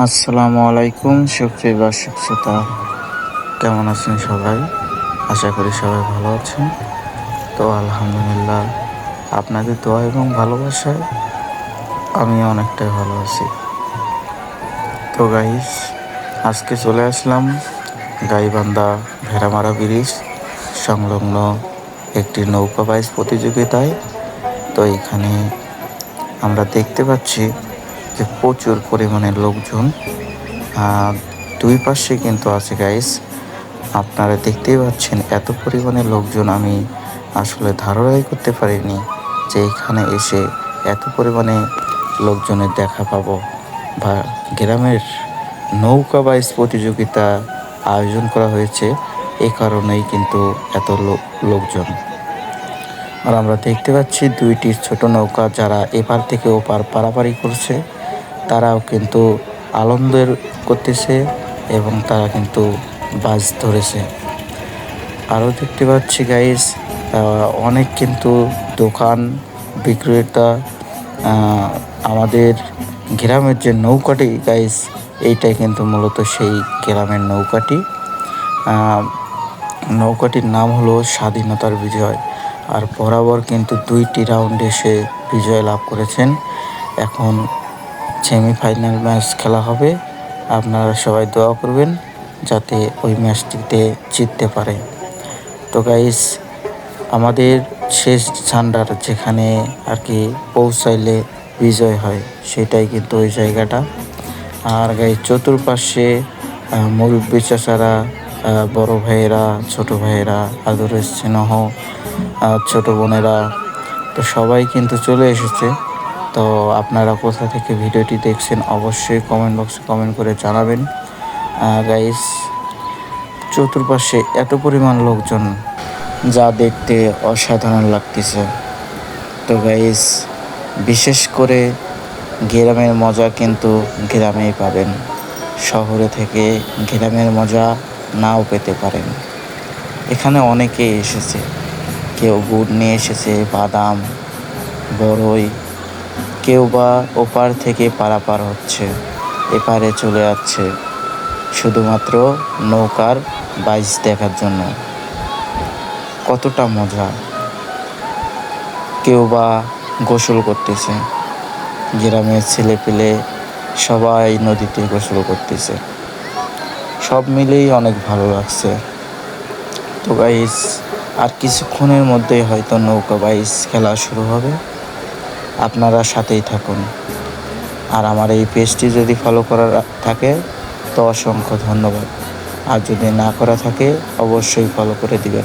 আসসালামু আলাইকুম, সুপ্রিয় দর্শক শ্রোতা। কেমন আছেন সবাই? আশা করি সবাই ভালো আছেন। তো আলহামদুলিল্লাহ, আপনাদের দোয়া এবং ভালোবাসায় আমি অনেকটাই ভালো আছি। তো গাইস আজকে চলে আসলাম গাইবান্ধা ভেড়ামারা ব্রিজ সংলগ্ন একটি নৌকা বাইচ প্রতিযোগিতায়। তো এখানে আমরা দেখতে পাচ্ছি যে প্রচুর পরিমাণে লোকজন দুই পাশে কিন্তু আছে গাইস আপনারা দেখতেই পাচ্ছেন এত পরিমাণে লোকজন আমি আসলে ধারণাই করতে পারিনি যে এখানে এসে এত পরিমাণে লোকজনের দেখা পাবো। বা গ্রামের নৌকা বাইচ প্রতিযোগিতা আয়োজন করা হয়েছে, এ কারণেই কিন্তু এত লোক- লোকজন। আর আমরা দেখতে পাচ্ছি দুইটি ছোট নৌকা যারা এপার থেকে ওপার পারাপারি করছে। তারাও কিন্তু আনন্দের করতেছে এবং তারা কিন্তু বাস ধরেছে। আরও দেখতে পাচ্ছি গাইস অনেক কিন্তু দোকান বিক্রেতা আমাদের গ্রামের যে নৌকাটি গাইস এইটাই কিন্তু মূলত সেই গ্রামের নৌকাটি। নৌকাটির নাম হলো স্বাধীনতার বিজয়। আর বরাবর কিন্তু দুইটি রাউন্ডে সে বিজয় লাভ করেছেন। এখন সেমিফাইনাল ম্যাচ খেলা হবে। আপনারা সবাই দোয়া করবেন যাতে ওই ম্যাচটিতে জিততে পারে। তো গাইস আমাদের শেষ ঝান্ডার যেখানে আর কি পৌঁছাইলে বিজয় হয় সেটাই কিন্তু ওই জায়গাটা। আর গাই চতুর্পাশে মুরব্বী আহ, বড় ভাইয়েরা ছোট ভাইয়েরা আদরের স্নেহ ছোট বোনেরা তো সবাই কিন্তু চলে এসেছে। তো আপনারা কোথা থেকে ভিডিওটি দেখছেন অবশ্যই কমেন্ট বক্সে কমেন্ট করে জানাবেন। গাইস চতুর্পাশে এত পরিমাণ লোকজন যা দেখতে অসাধারণ লাগতেছে। তো গাইস বিশেষ করে গ্রামের মজা কিন্তু গ্রামেই পাবেন। শহরে থেকে গ্রামের মজা নাও পেতে পারেন। এখানে অনেকেই এসেছে। কেউ গুড় নিয়ে এসেছে, বাদাম, বড়ই কেউ বা ওপার থেকে পারাপার হচ্ছে, এপারে চলে যাচ্ছে, শুধুমাত্র নৌকার বাইচ দেখার জন্য। কতটা মজা। কেউ বা গোসল করতেছে। গ্রামের ছেলে পেলে সবাই নদীতে গোসল করতেছে। সব মিলেই অনেক ভালো লাগছে। তো গাইস আর কিছুক্ষণের মধ্যেই হয়তো নৌকা বাইচ খেলা শুরু হবে। আপনারা সাথেই থাকুন। আর আমার এই পেজটি যদি ফলো করা থাকে, তো অসংখ্য ধন্যবাদ। আর যদি না করা থাকে, অবশ্যই ফলো করে দিবেন।